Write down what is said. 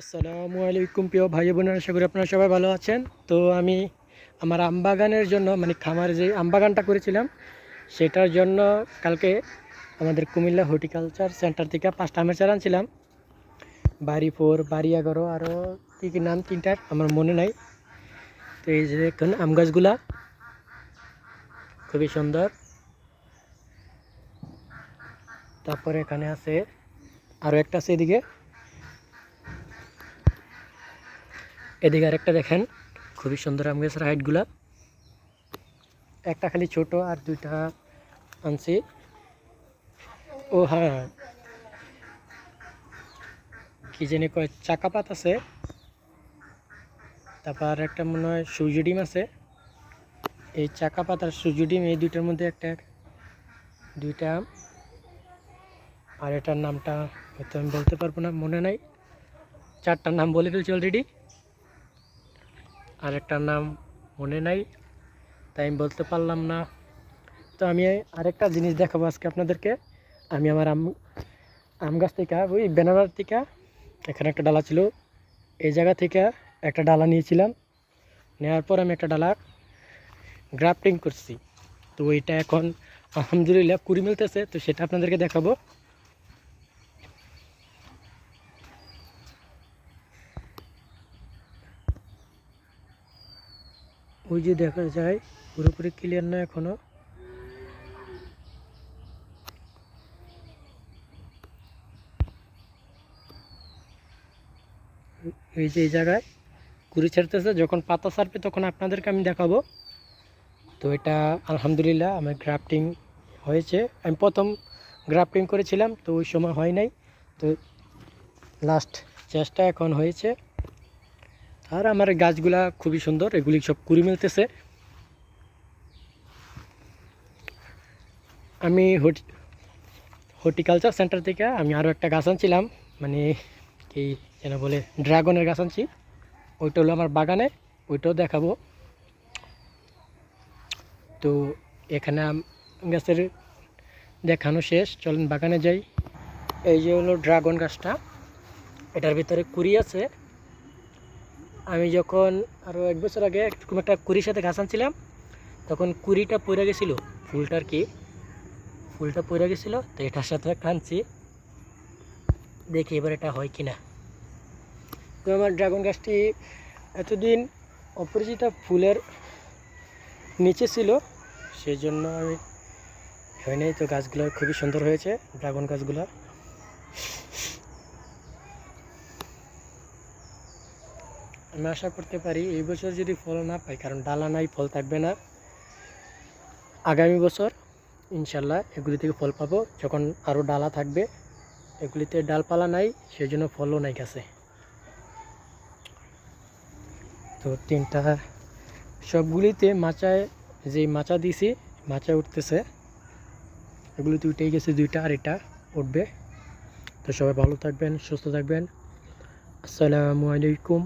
আসসালামু আলাইকুম প্রিয় ভাই বোনেরা, আশা করি আপনারা সবাই ভালো আছেন। তো আমি আমার আমবাগানের জন্য মানে খামার যে আমবাগানটা করেছিলাম, সেটার জন্য কালকে আমাদের কুমিল্লা হর্টিকালচার সেন্টার থেকে পাঁচটা আমের চারা আনছিলাম। বাড়ি ফোর বাড়ি এগারো আরও কী কী নাম, তিনটার আমার মনে নাই। তো এই যে দেখুন, আম গাছগুলা খুবই সুন্দর। তারপরে এখানে আছে আরও একটা আছে এদিকে। এদিকে আরেকটা দেখেন, খুবই সুন্দর আম গাছের হাইটগুলা। একটা খালি ছোট আর দুইটা আনছি। ও হ্যাঁ কি জানি কয় চাকাপাত আছে। তারপর একটা মনে হয় সূর্য ডিম আছে। এই চাকাপাত আর সূর্য ডিম, এই দুইটার মধ্যে একটা, দুইটা আম। আর এটার নামটা হয়তো আমি বলতে পারব না, মনে নাই। চারটার নাম বলে ফেলছি অলরেডি আর একটার নাম মনে নাই, তাই আমি বলতে পারলাম না। তো আমি আরেকটা জিনিস দেখাবো আজকে আপনাদেরকে। আমি আমার আম আম গাছ থেকে, ওই বেনানার থেকে এখানে একটা ডালা ছিল। এই জায়গা থেকে একটা ডালা নিয়েছিলাম। নেওয়ার পর আমি একটা ডালা গ্রাফটিং করছি। তো ওইটা এখন আলহামদুলিল্লাহ কুড়ি মিলতেছে, তো সেটা আপনাদেরকে দেখাবো। ওই যে দেখা যায়, পুরোপুরি ক্লিয়ার না এখনও। এই যে এই জায়গায় কুড়ি ছাড়তেছে, যখন পাতা ছাড়বে তখন আপনাদেরকে আমি দেখাবো। তো এটা আলহামদুলিল্লাহ আমার গ্রাফটিং হয়েছে। আমি প্রথম গ্রাফটিং করেছিলাম, তো ওই সময় হয় নাই। তো লাস্ট চেষ্টা এখন হয়েছে। আর আমার গাছগুলা খুবই সুন্দর, এগুলি সব কুড়ি মিলতেছে। আমি হর্টিকালচার সেন্টার থেকে আমি আরও একটা গাছ আনছিলাম মানে কি যেন বলে, ড্রাগনের গাছ আনছি। ওইটা হলো আমার বাগানে, ওইটাও দেখাবো। তো এখানে গাছের দেখানো শেষ, চলেন বাগানে যাই। এই যে হলো ড্রাগন গাছটা, এটার ভিতরে কুড়ি আছে। আমি যখন আরও এক বছর আগে এরকম একটা কুড়ির সাথে ঘাস আনছিলাম, তখন কুড়িটা পড়ে গেছিল ফুলটার কি। ফুলটা পড়ে গেছিল, তো এটার সাথে কানছি দেখি এবার এটা হয় কি না তো আমার ড্রাগন গাছটি এতদিন অপরিচিত ফুলের নিচে ছিল সেই জন্য আমি হয় নাই তো গাছগুলো খুবই সুন্দর হয়েছে, ড্রাগন গাছগুলো। আমি আশা করতে পারি এই বছর যদি ফল না পাই, কারণ ডালা নাই, ফল থাকবে না। আগামী বছর ইনশাল্লাহ এগুলি থেকে ফল পাবো। যখন আরও ডালা থাকবে, এগুলিতে ডালপালা নাই সেই জন্য ফলও নাই গাছে। তো তিনটা, সবগুলিতে মাচায় যে মাচা দিছি, মাচা উঠতেছে। এগুলিতে উঠেই গেছে দুইটা আর এটা উঠবে। তো সবাই ভালো থাকবেন, সুস্থ থাকবেন। আসসালামু আলাইকুম।